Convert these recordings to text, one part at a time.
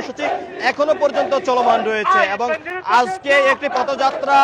কর্মসূচি এখনও পর্যন্ত চলমান রয়েছে এবং আজকে একটি পথযাত্রা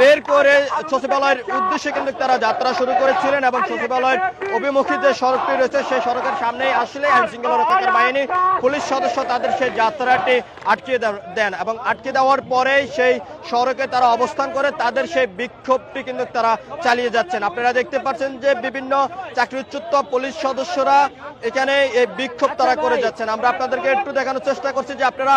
বের করে সচিবালয়ের উদ্দেশ্যে কিন্তু তারা যাত্রা শুরু করেছিলেন এবং সচিবালয়ের অভিমুখী যে সড়কটি রয়েছে সেই সড়কের সামনেই আসলে আইন শৃঙ্খলা রক্ষাকার বাহিনী পুলিশ সদস্য তাদের সেই যাত্রাটি আটকে দেন এবং আটকে দেওয়ার পরেই সেই সড়কে তারা অবস্থান করে, তাদের সেই বিক্ষোভটি কিন্তু তারা চালিয়ে যাচ্ছেন। আপনারা দেখতে পাচ্ছেন যে বিভিন্ন চাকরিচ্যুত পুলিশ সদস্যরা এখানে এই বিক্ষোভ তারা করে যাচ্ছেন। আমরা আপনাদেরকে একটু দেখানোর চেষ্টা করছি যে আপনারা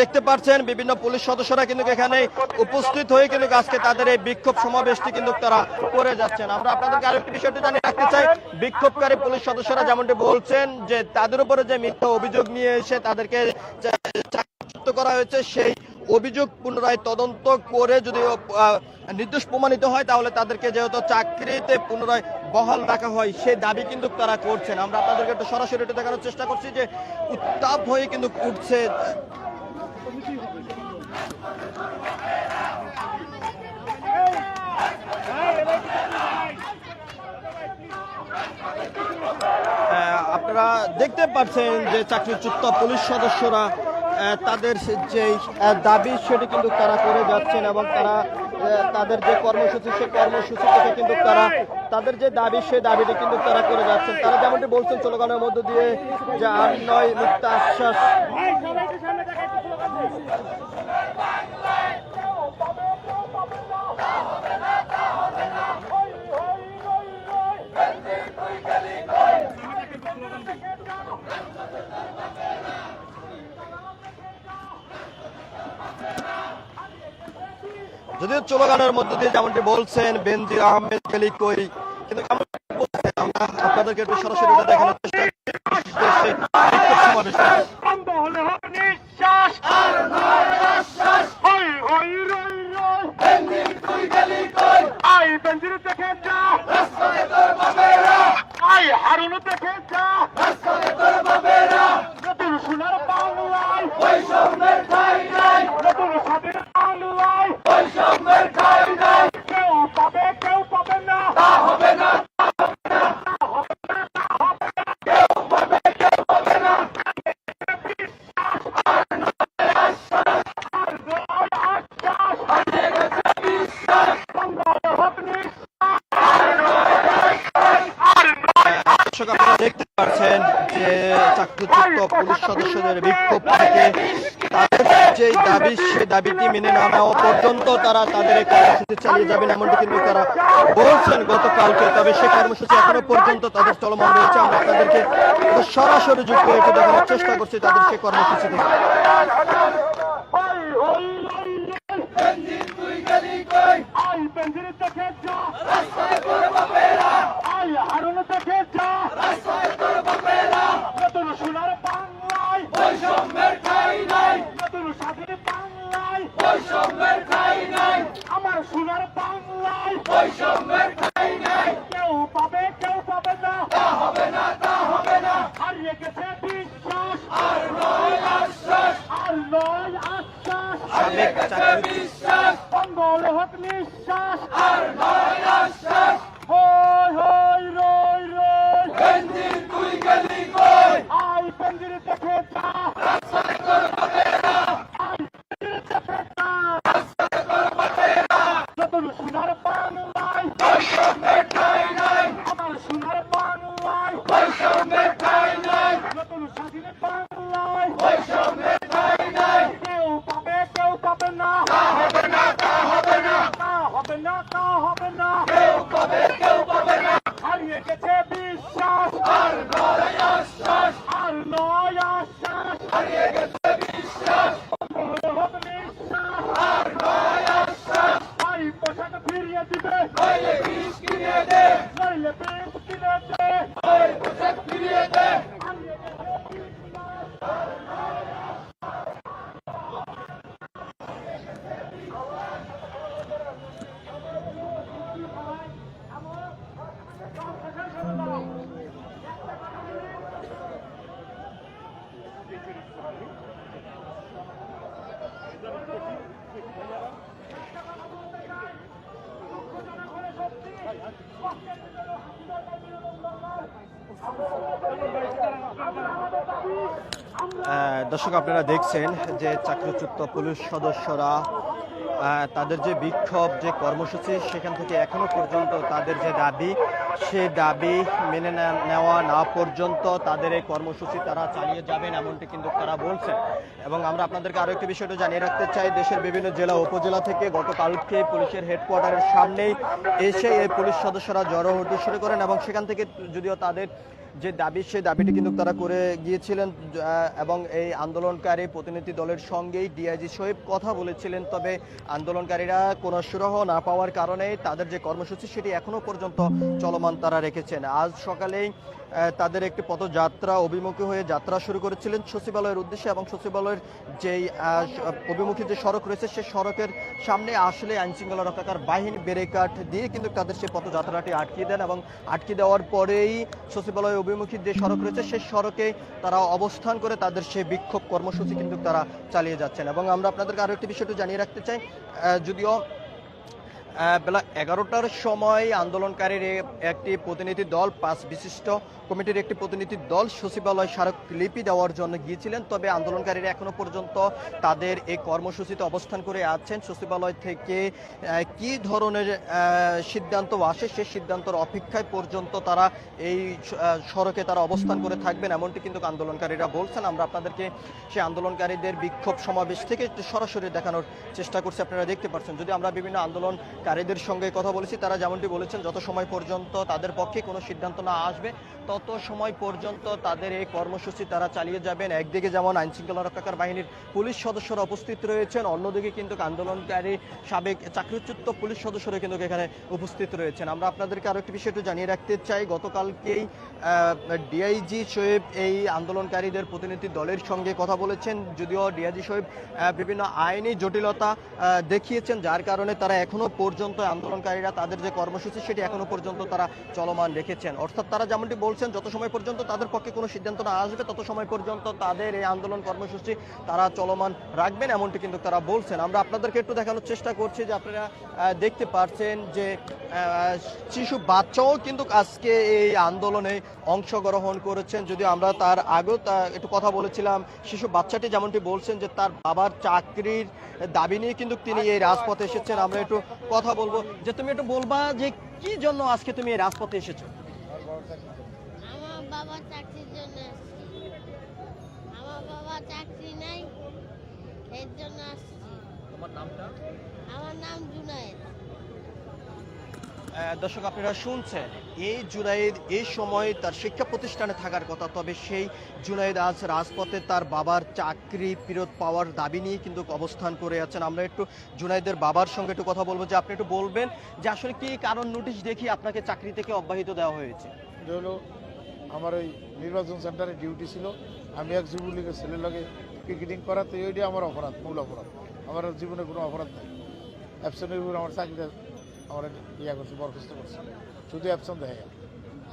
দেখতে পাচ্ছেন বিভিন্ন পুলিশ সদস্যরা কিন্তু এখানে উপস্থিত হয়ে কিন্তু আজকে তাদের এই বিক্ষোভ সমাবেশটি কিন্তু তারা করে যাচ্ছেন। আমরা আপনাদেরকে আরেকটি বিষয়টি জানিয়ে রাখতে চাই। বিক্ষোভকারী পুলিশ সদস্যরা যেমনটি বলছেন যে তাদের উপরে যে মিথ্যা অভিযোগ নিয়ে এসে তাদেরকে করা হয়েছে, সেই অভিযোগ পুনরায় তদন্ত করে যদি নির্দোষ প্রমাণিত হয়, তাহলে তাদেরকে যেহেতু চাকরিতে পুনরায় বহাল রাখা হয়, সেই দাবি কিন্তু তারা করছেন। আমরা আপনাদেরকে একটু সরাসরি একটু দেখানোর চেষ্টা করছি যে উত্তাপ হয়ে কিন্তু উঠছে। আপনারা দেখতে পাচ্ছেন যে চাকরিচ্যুত পুলিশ সদস্যরা তাদের যে দাবি সেটি কিন্তু তারা করে যাচ্ছেন এবং তারা তাদের যে কর্মসূচি সেই কর্মসূচি থেকে কিন্তু তারা, তাদের যে দাবি সেই দাবিটি কিন্তু তারা করে যাচ্ছেন। তারা যেমনটি বলছেন, স্লোগানের মধ্য দিয়ে যে আর নয় মিথ্যা আশ্বাস। যদিও স্লোগানের মধ্যে দিয়ে যেমনটি বলছেন, বেনজির আহমেদ কই কিন্তু আমরা আপনাদেরকে একটু সরাসরি দেখানোর চেষ্টা করছি বিক্ষোভ সমাবেশ বন্ধ হলে হোক নিঃশ্বাস আর নয় আশ্বাস হই হই রই রই বেঞ্জির তুই গেলি কই আই বেঞ্জির দেখে যা রাস্তায় তোর বাবেরা আই হারুন দেখে যা রাস্তায় তোর বাবেরা নতুন সোনার বাংলায় ওই সমের ঠাই নাই নতুন স্বাধীন বাংলায় ওই সমের ঠাই নাই কেউ পাবে কেউ পাবে না তা হবে না দর্শক পাচ্ছেন যে চাকরিচ্যুত পুলিশ সদস্যদের বিক্ষোভ থেকে তাদের যে দাবি, সেই দাবিটি মেনে না নেওয়া পর্যন্ত তারা তাদের কর্মসূচি চালিয়ে যাবেন এমনটি কিন্তু তারা বলছেন গতকালকে। তবে সেই কর্মসূচি এখনও পর্যন্ত তাদের চলমান রয়েছে। আমরা তাদেরকে সরাসরি যুক্ত রেখে দেখানোর চেষ্টা করছি তাদের সেই কর্মসূচি থেকে আমার সোনার বাংলায় বৈষম্যের ঠাই নাই কেউ পাবে কেউ পাবে না তা হবে না তা হবে না হারিয়ে গেছে বিশ্বাস আর নয় আশ্বাস আর নয় আশ্বাস সাবেক চাকরি বিশ্বাস বন্ধ হোক নিঃশ্বাস। আর নয় আশ্বাস হই হই রই রই বেঞ্জির তুই গেলি কই আই বেঞ্জির দেখে যা রাস্তায় তোর বাবেরা আই বেঞ্জির দেখে যা রাস্তায় তোর বাবেরা নতুন সোনার বাংলায় বৈষম্যের ঠাই নাই আমার সোনার বাংলায় বৈষম্যের ঠাই নাই নতুন স্বাধীন বাংলায় বৈষম্যের ঠাই নাই কেউ পাবে কেউ পাবে না তা হবে না তা হবে না তা হবে না তা হবে না কেউ আহ, দর্শক, আপনারা দেখছেন যে চাকরিচ্যুত পুলিশ সদস্যরা তাদের যে বিক্ষোভ, যে কর্মসূচি সেখান থেকে এখনও পর্যন্ত তাদের যে দাবি সে দাবি মেনে নেওয়া না পর্যন্ত তাদের এই কর্মসূচি তারা চালিয়ে যাবেন এমনটি কিন্তু তারা বলছেন। এবং আমরা আপনাদেরকে আরও একটি বিষয়টা জানিয়ে রাখতে চাই, দেশের বিভিন্ন জেলা, উপজেলা থেকে গতকালকে পুলিশের হেডকোয়ার্টারের সামনেই এসে এই পুলিশ সদস্যরা জড়ো হতে শুরু করেন এবং সেখান থেকে যদিও তাদের যে দাবি সেই দাবিটি কিন্তু তারা করে গিয়েছিলেন এবং এই আন্দোলনকারী প্রতিনিধি দলের সঙ্গেই ডিআইজি সোহেব কথা বলেছিলেন। তবে আন্দোলনকারীরা কোনো সুরাহ না পাওয়ার কারণে তাদের যে কর্মসূচি, সেটি এখনও পর্যন্ত চলমান তারা রেখেছেন। আজ সকালেই তাদের একটি পথযাত্রা অভিমুখী হয়ে যাত্রা শুরু করেছিলেন সচিবালয়ের উদ্দেশ্যে এবং সচিবালয়ের যেই অভিমুখী যে সড়ক রয়েছে সেই সড়কের সামনে আসলে আইনশৃঙ্খলা রক্ষাকার বাহিনী ব্যারিকাড দিয়ে কিন্তু তাদের সেই পথযাত্রাটি আটকে দেন এবং আটকে দেওয়ার পরেই সচিবালয় অভিমুখী যে সড়ক রয়েছে, সেই সড়কে তারা অবস্থান করে তাদের সেই বিক্ষোভ কর্মসূচি কিন্তু তারা চালিয়ে যাচ্ছেন। এবং আমরা আপনাদেরকে আরও একটি বিষয়টি জানিয়ে রাখতে চাই যদিও বেলা এগারোটার সময় আন্দোলনকারীর একটি প্রতিনিধি দল, পাঁচ বিশিষ্ট কমিটির একটি প্রতিনিধি দল, সচিবালয় স্মারক লিপি দেওয়ার জন্য গিয়েছিলেন। তবে আন্দোলনকারীরা এখনও পর্যন্ত তাদের এই কর্মসূচিতে অবস্থান করে আছেন। সচিবালয় থেকে কি ধরনের সিদ্ধান্ত আসে সেই সিদ্ধান্তর অপেক্ষায় পর্যন্ত তারা এই সড়কে তারা অবস্থান করে থাকবেন, এমনটি কিন্তু আন্দোলনকারীরা বলছেন। আমরা আপনাদেরকে সেই আন্দোলনকারীদের বিক্ষোভ সমাবেশ থেকে সরাসরি দেখানোর চেষ্টা করছি। আপনারা দেখতে পাচ্ছেন, যদি আমরা বিভিন্ন আন্দোলনকারীদের সঙ্গে কথা বলেছি তারা যেমনটি বলেছেন যত সময় পর্যন্ত তাদের পক্ষে কোনো সিদ্ধান্ত না আসবে তত সময় পর্যন্ত তাদের এই কর্মসূচি তারা চালিয়ে যাবেন। একদিকে যেমন আইনশৃঙ্খলা রক্ষাকার বাহিনীর পুলিশ সদস্যরা উপস্থিত রয়েছেন অন্যদিকে কিন্তু আন্দোলনকারী সাবেক চাকরিচ্যুত পুলিশ সদস্যরা কিন্তু এখানে উপস্থিত রয়েছেন। আমরা আপনাদেরকে আরও একটি বিষয় জানিয়ে রাখতে চাই গতকালকেই ডিআইজি শোয়েব এই আন্দোলনকারীদের প্রতিনিধি দলের সঙ্গে কথা বলেছেন যদিও ডিআইজি আহ, বিভিন্ন আইনি জটিলতা দেখিয়েছেন যার কারণে তারা এখনও পর্যন্ত আন্দোলনকারীরা তাদের যে কর্মসূচি সেটি এখনও পর্যন্ত তারা চলমান রেখেছেন। অর্থাৎ তারা যেমনটি বলছেন, যত সময় পর্যন্ত তাদের পক্ষে কোনো সিদ্ধান্ত না আসবে, তত সময় পর্যন্ত তাদের এই আন্দোলন কর্মসূচি তারা চলমান রাখবেন, এমনটি কিন্তু তারা বলছেন। আমরা আপনাদেরকে একটু দেখানোর চেষ্টা করছি যে আপনারা দেখতে পাচ্ছেন যে শিশু বাচ্চাও কিন্তু আজকে এই আন্দোলনে অংশগ্রহণ করেছেন। যদিও আমরা তার আগেও একটু কথা বলেছিলাম, শিশু বাচ্চাটি যেমনটি বলছেন যে তার বাবার চাকরির দাবি নিয়ে কিন্তু তিনি এই রাজপথে এসেছেন। আমরা একটু কথা বলব যে তুমি একটু বলবা যে কি জন্য আজকে তুমি এই রাজপথে এসেছ? আমার বাবা চাকরির জন্য আমার বাবা চাকরি নাই এর জন্য আসছি। তোমার নামটা? আমার নাম জুনায়েদ। দর্শক, আপনারা শুনছেন এই জুনাইদ এই সময় তার শিক্ষা প্রতিষ্ঠানে থাকার কথা, তবে সেই জুনাইদ আজ রাজপথে তার বাবার চাকরি ফেরত পাওয়ার দাবি নিয়ে কিন্তু অবস্থান করে আছেন। আমরা একটু জুনাইদের বাবার সঙ্গে একটু কথা বলব, যে আপনি একটু বলবেন যে আসলে কি কারণ নোটিশ দেখি আপনাকে চাকরি থেকে অব্যাহত দেওয়া হয়েছে? হলো আমার ওই নির্বাচন সেন্টারে ডিউটি ছিল। আমি এক যুবলীগের ছেলের লগে পিকেটিং করাতে, ওইটাই আমার অপরাধ, মূল অপরাধ। আমার জীবনে কোনো অপরাধ নাই। অ্যাবসেন্টের আমার চাকরিটা আমার ইয়া করছে বরখাস্ত করছে। শুধু অ্যাবসেন্ট দেখে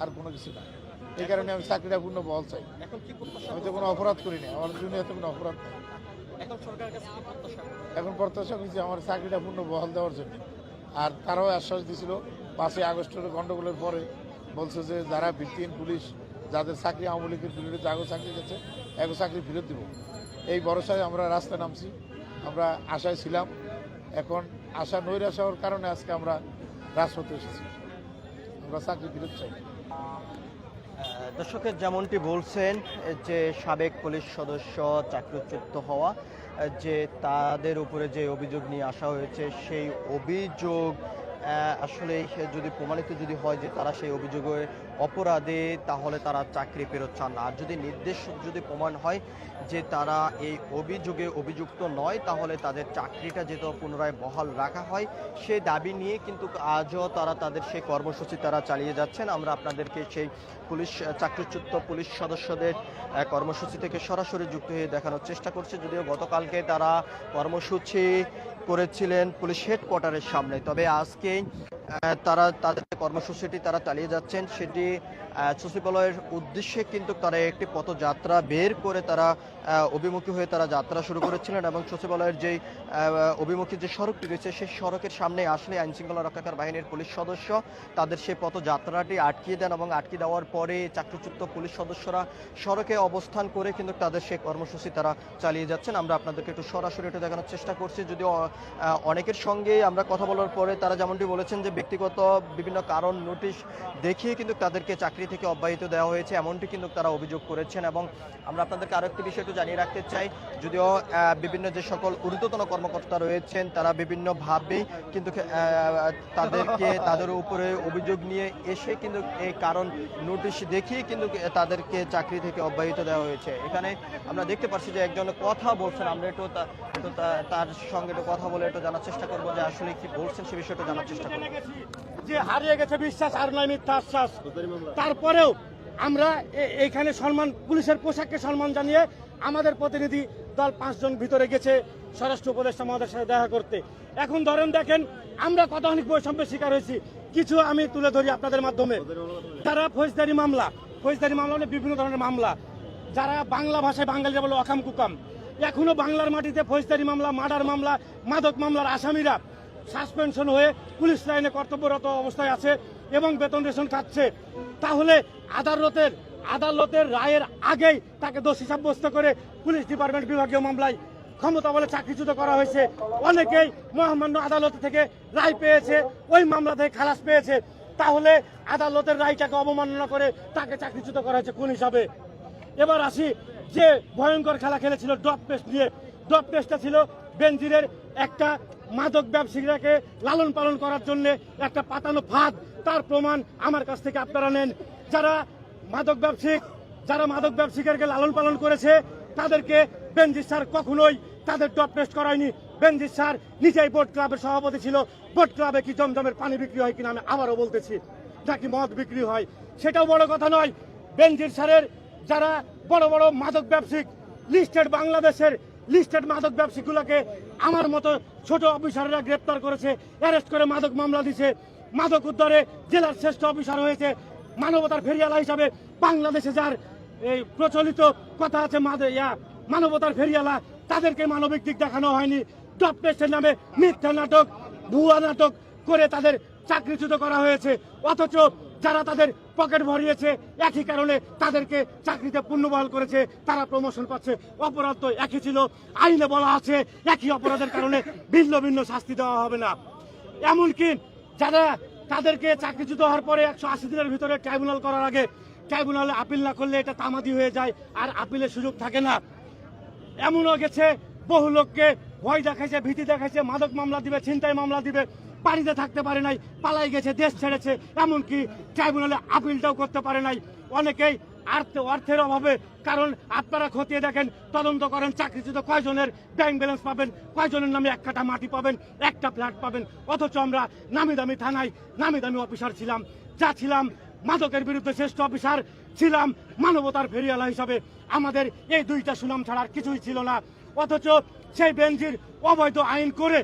আর কোনো কিছু না। এই কারণে আমি চাকরিটা পূর্ণ বহল চাই। আমি তো কোনো অপরাধ করি না আমার দুনিয়াতে কোনো অপরাধ নেই। এখন প্রত্যাশা? করছি আমার চাকরিটা পূর্ণ বহাল দেওয়ার জন্য। আর তারাও আশ্বাস দিছিল পাঁচই আগস্টের গণ্ডগোলের পরে বলছে যে যারা ভিত্তিহীন পুলিশ যাদের চাকরি আওয়ামী লীগের বিরুদ্ধে যাগো চাকরি গেছে এগো চাকরি ফেরত দিব। এই ভরসায় আমরা রাস্তায় নামছি আমরা আশায় ছিলাম। এখন আশা নৈরাশ হওয়ার কারণে আজকে আমরা রাজপথে এসেছি। আমরা চাকরি ফেরত চাই। দর্শকের যেমনটি বলছেন, যে সাবেক পুলিশ সদস্য চাকরিচ্যুত হওয়া, যে তাদের উপরে যে অভিযোগ নিয়ে আসা হয়েছে, সেই অভিযোগ আসলে যদি প্রমাণিত যদি হয় যে তারা সেই অভিযোগে অপরাধে তাহলে তারা চাকরি ফেরত চান না। আর যদি নির্দেশ, যদি প্রমাণ হয় যে তারা এই অভিযোগে অভিযুক্ত নয়, তাহলে তাদের চাকরিটা যেহেতু পুনরায় বহাল রাখা হয় সেই দাবি নিয়ে কিন্তু আজও তারা তাদের সেই কর্মসূচি তারা চালিয়ে যাচ্ছেন। আমরা আপনাদেরকে সেই পুলিশ, চাকরিচ্যুত পুলিশ সদস্যদের কর্মসূচি থেকে সরাসরি যুক্ত হয়ে দেখানোর চেষ্টা করছে। যদিও গতকালকে তারা কর্মসূচি করেছিলেন পুলিশ হেডকোয়ার্টারের সামনে। তবে আজকে তারা তাদের কর্মসূচিটি তারা চালিয়ে যাচ্ছেন, সেটি সচিবালয়ের উদ্দেশ্যে কিন্তু তারা একটি পথযাত্রা বের করে তারা অভিমুখী হয়ে তারা যাত্রা শুরু করেছিলেন এবং সচিবালয়ের যেই অভিমুখী যে সড়কটি রয়েছে, সেই সড়কের সামনে আসলে আইন শৃঙ্খলা রক্ষাকার বাহিনীর পুলিশ সদস্য তাদের সেই পথযাত্রাটি আটকিয়ে দেন এবং আটকে দেওয়ার পরে চাকরিচ্যুত পুলিশ সদস্যরা সড়কে অবস্থান করে কিন্তু তাদের সেই কর্মসূচি তারা চালিয়ে যাচ্ছেন। আমরা আপনাদেরকে একটু সরাসরি একটু দেখানোর চেষ্টা করছি, যদিও অনেকের সঙ্গে আমরা কথা বলার পরে তারা যেমনটি বলেছেন যে ব্যক্তিগত বিভিন্ন কারণ নোটিশ দেখিয়ে কিন্তু তাদেরকে চাকরি থেকে অব্যাহত দেওয়া হয়েছে, এমনটি কিন্তু তারা অভিযোগ করেছেন। এবং আমরা আপনাদেরকে আরও একটি বিষয় একটু জানিয়ে রাখতে চাই, যদিও বিভিন্ন যে সকল ঊর্ধ্বতন কর্মকর্তা রয়েছেন, তারা বিভিন্নভাবেই কিন্তু তাদেরকে, তাদের উপরে অভিযোগ নিয়ে এসে কিন্তু এই কারণ নোটিশ দেখিয়ে কিন্তু তাদেরকে চাকরি থেকে অব্যাহত দেওয়া হয়েছে। এখানে আমরা দেখতে পাচ্ছি যে একজন কথা বলছেন, আমরা একটু তার সঙ্গে একটু কথা বলে একটু জানার চেষ্টা করব যে আসলে কি বলছেন সে বিষয়টা জানার চেষ্টা করব। যে হারিয়ে গেছে বিশ্বাস আর নয় মিথ্যা আশ্বাস। তারপরেও আমরা এইখানে সম্মান, পুলিশের পোশাককে সম্মান জানিয়ে আমাদের প্রতিনিধি দল পাঁচজন ভিতরে গেছে, স্বরাষ্ট্র উপদেষ্টা মহাদের সাথে দেখা করতে। এখন ধরেন দেখেন, আমরা কত অনেক বৈষম্যের শিকার হয়েছি, কিছু আমি তুলে ধরি আপনাদের মাধ্যমে। তারা ফৌজদারি মামলা ফৌজদারি মামলা হলে বিভিন্ন ধরনের মামলা, যারা বাংলা ভাষায় বাঙালিরা বলে অকাম কুকাম, এখনও বাংলার মাটিতে ফৌজদারি মামলা, মার্ডার মামলা, মাদক মামলার আসামিরা সাসপেনশন হয়ে পুলিশ লাইনে কর্তব্যরত অবস্থায় আছে এবং বেতন রেশন খাচ্ছে। তাহলে আদালতের আদালতের রায়ের আগেই তাকে দোষী সাব্যস্ত করে পুলিশ ডিপার্টমেন্ট বিভাগীয় মামলায় ক্ষমতা বলে চাকরিচ্যুত করা হয়েছে। অনেকেই মহামান্য আদালত থেকে রায় পেয়েছে, ওই মামলা থেকে খালাস পেয়েছে। তাহলে আদালতের রায়টাকে অবমাননা করে তাকে চাকরিচ্যুত করা হয়েছে কোন হিসাবে। এবার আসি যে ভয়ঙ্কর খেলা খেলেছিল ড্রপ টেস্ট নিয়ে। ড্রপ টেস্টটা ছিল বেনজিরের একটা মাদক ব্যবসায়ীরাকে লালন পালন করার জন্য একটা পাতানো ফাঁদ, তার প্রমাণ আমার কাছ থেকে আপনারা নেন। যারা মাদক ব্যবসায়িক, যারা মাদক ব্যবসায়ীদেরকে লালন পালন করেছে, তাদেরকে বেনজির স্যার কখনোই তাদের ড্রপ টেস্ট করায়নি। বেনজির স্যার নিজেই বোট ক্লাবের সভাপতি ছিল। বোট ক্লাবে কি জমজমের পানি বিক্রি হয় কিনা আমি আবারও বলতেছি, নাকি মদ বিক্রি হয়? সেটাও বড় কথা নয়। বেনজির স্যারের যারা বড় বড় মাদক ব্যবসায়িক লিস্টেড বাংলাদেশের লিস্টেড মাদক ব্যবসায়ীগুলোকে আমার মতো ছোট অফিসাররা গ্রেপ্তার করেছে, অ্যারেস্ট করে মাদক মামলা দিছে। মাদক উদ্ধারে জেলার শ্রেষ্ঠ অফিসার হয়েছে, মানবতার ফেরিয়ালা হিসাবে বাংলাদেশে যার এই প্রচলিত কথা আছে মানবতার ফেরিয়ালা, তাদেরকে মানবিক দিক দেখানো হয়নি। টপ টেস্টের নামে মিথ্যা নাটক, ভুয়া নাটক করে তাদের চাকরিচ্যুত করা হয়েছে। অথচ যারা তাদের পকেট ভরিয়েছে, একই কারণে তাদেরকে চাকরিতে পুনর্বহাল করেছে, তারা প্রমোশন পাচ্ছে। অপরাধ তো একই ছিল। আইনে বলা আছে, একই অপরাধের কারণে ভিন্ন ভিন্ন শাস্তি দেওয়া হবে না। এমনকি যারা তাদেরকে চাকরিচ্যুত হওয়ার পরে একশো আশি দিনের ভিতরে ট্রাইব্যুনাল করার আগে, ট্রাইব্যুনালে আপিল না করলে এটা তামাদি হয়ে যায়, আর আপিলের সুযোগ থাকে না। এমনও গেছে, বহু লোককে ভয় দেখাইছে, ভীতি দেখাইছে, মাদক মামলা দিবে, ছিনতাই মামলা দিবে। বাড়িতে থাকতে পারে নাই, পালাই গেছে, দেশ ছেড়েছে, এমনকি ট্রাইব্যুনালে আপিলটাও করতে পারে নাই। অনেকেই আর্থ, অর্থের অভাবে, কারণ আপনারা খতিয়ে দেখেন, তদন্ত করেন, চাকরিচ্যুত কয়জনের ব্যাংক ব্যালেন্স পাবেন, কয়জনের নামে এক কাঠা মাটি পাবেন, একটা ফ্ল্যাট পাবেন, অথচ আমরা নামি দামি থানায় নামি দামি অফিসার ছিলাম, যা ছিলাম মাদকের বিরুদ্ধে শ্রেষ্ঠ অফিসার ছিলাম মানবতার ফেরিয়ালা হিসাবে। আমাদের এই দুইটা সুনাম ছাড়া কিছুই ছিল না। অথচ সেই বেঞ্জির অবৈধ আইন করে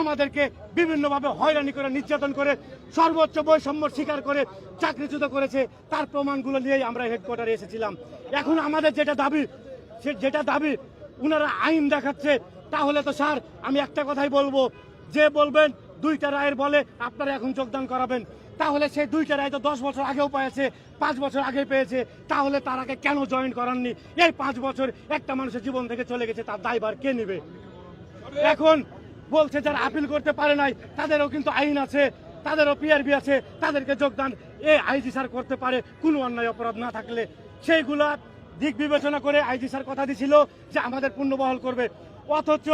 আমাদেরকে বিভিন্নভাবে হয়রানি করে, নির্যাতন করে, সর্বোচ্চ বৈষম্য স্বীকার করে চাকরিচ্যুত করেছে, তার প্রমাণগুলো নিয়েই আমরা হেডকোয়ার্টারে এসেছিলাম। এখন আমাদের যেটা দাবি, সে যেটা দাবি ওনারা আইন দেখাচ্ছে, তাহলে তো স্যার আমি একটা কথাই বলব, যে বলবেন দুইটা রায়ের বলে আপনারা এখন যোগদান করাবেন। তাহলে সেই দুইটা রায় তো দশ বছর আগেও পেয়েছে, পাঁচ বছর আগে পেয়েছে, তাহলে তার আগে কেন জয়েন করাননি? এই পাঁচ বছর একটা মানুষের জীবন থেকে চলে গেছে, তার দায়ভার কে নেবে? এখন বলছে যারা আপিল করতে পারে নাই, তাদেরও কিন্তু আইন আছে, তাদেরও পিআরবি আছে, তাদেরকে যোগদান। এ আইজি স্যার করতে পারে, কোনো অন্যায় অপরাধ না থাকলে। সেইগুলা দিক বিবেচনা করে আইজি স্যার কথা দিছিল যে আমাদের পুণ্যবহল করবে। অথচ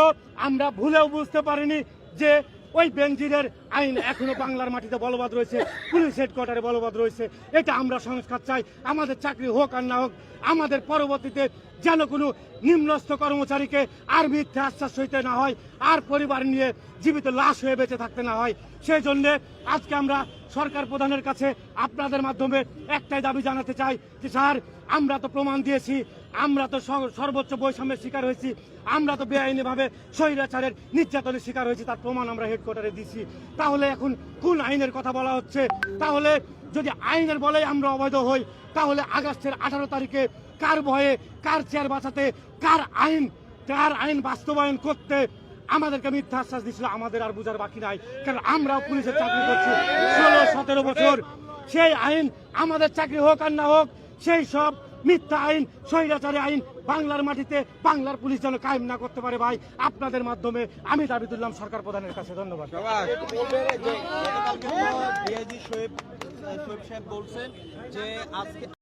আমরা ভুলেও বুঝতে পারিনি যে ওই বেঞ্জিরের আইন এখনও বাংলার মাটিতে বলবৎ রয়েছে, পুলিশ হেডকোয়ার্টারে বলবৎ রয়েছে। এটা আমরা সংস্কার চাই, আমাদের চাকরি হোক আর না হোক, আমাদের পরবর্তীতে যেন কোনো নিম্নস্থ কর্মচারীকে আর মিথ্যে আশ্বাস হইতে না হয়, আর পরিবার নিয়ে জীবিত লাশ হয়ে বেঁচে থাকতে না হয়। সেই জন্যে আজকে আমরা সরকার প্রধানের কাছে আপনাদের মাধ্যমে একটাই দাবি জানাতে চাই যে, স্যার, আমরা তো প্রমাণ দিয়েছি আমরা তো সর- সর্বোচ্চ বৈষম্যের শিকার হয়েছি। আমরা তো বেআইনিভাবে স্বৈরাচারের নির্যাতনের শিকার হয়েছি, তার প্রমাণ আমরা হেডকোয়ার্টারে দিছি। তাহলে এখন কোন আইনের কথা বলা হচ্ছে? তাহলে যদি আইনের বলে আমরা অবৈধ হই, তাহলে আগস্টের আঠারো তারিখে কার ভয়ে, কার চেয়ার বাঁচাতে, কার আইন কার আইন বাস্তবায়ন করতে আমাদেরকে মিথ্যা আশ্বাস দিছিল, আমাদের আর বুঝার বাকি নাই। কারণ আমরাও পুলিশের চাকরি করছি। ষোলো, সতেরো বছর সেই আইন আমাদের চাকরি হোক আর না হোক, সেই সব মিথ্যা আইন, স্বৈরাচারী আইন বাংলার মাটিতে বাংলার পুলিশ যেন কায়েম না করতে পারে ভাই, আপনাদের মাধ্যমে আমি দাবি তুললাম সরকার প্রধানের কাছে, ধন্যবাদ। বলছেন যে আজকে